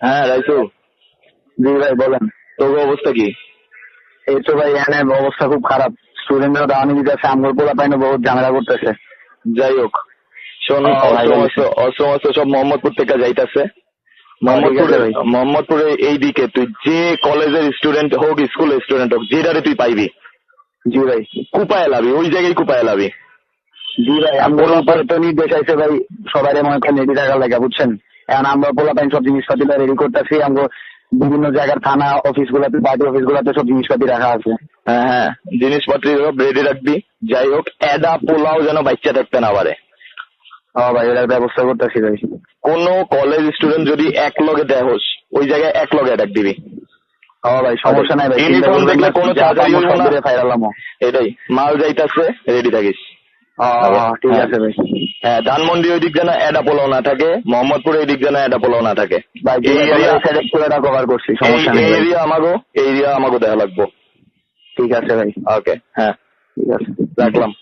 হ্যাঁ রাইসু। জি ভাই বলেন। তোর অবস্থা কি? এই তো ভাই এখানে অবস্থা খুব খারাপ। স্টুডেন্টরা দাওয়ানি দিতেছে আমগুলো পোলা পাইনে বহুত ঝামেলা করতেছে। যাই হোক শোন সব মোহাম্মদপুর থেকে যাইতাছে। মোহাম্মদপুরে মোহাম্মদপুরে এই দিকে তুই যে কলেজের স্টুডেন্ট হোক স্কুলের স্টুডেন্ট হোক যেটারে তুই পাইবি। জি ভাই। কুপায় লাবি ওই জায়গায় কুপায় লাবি। জি ভাই আমগুলো উপরে তো নির্দেশ আছে ভাই সবাই মনে করেন রেডি থাকার লাগে বুঝছেন? এখন আমরা পোলা পাইন সব জিনিসপাতি রেডি করতেছি। আমরা বিভিন্ন জায়গার থানা অফিস গুলাতে পার্টি অফিস গুলাতে সব জিনিসপাতি রাখা আছে। হ্যাঁ হ্যাঁ জিনিসপত্র রেডি রাখবি। যাই হোক এডা পোলাও যেন বাচ্চা থাকতে না পারে। ভাই এটার ব্যবস্থা করতেছি ভাই। কোন কলেজ স্টুডেন্ট যদি এক লগে দেহস ওই জায়গায় এক লগে অ্যাটাক দিবি। ভাই সমস্যা নাই ভাই Uniform দেখলে কোনো না। ফাইরালাম। এটাই মাল যাইতাছে রেডি থাকিস। ঠিক আছে ভাই হ্যাঁ ধানমন্ডি ওই দিক যেন এডা পোলাও না থাকে মোহাম্মদপুর এই দিক যেন এডা পোলাও না থাকে। এই এরিয়া পুরোটা কভার করছি সমস্যা নেই। এরিয়া আমাগো এই এরিয়া আমাগো দেখা লাগবো। ঠিক আছে ভাই। ওকে হ্যাঁ। ঠিক আছে রাখলাম।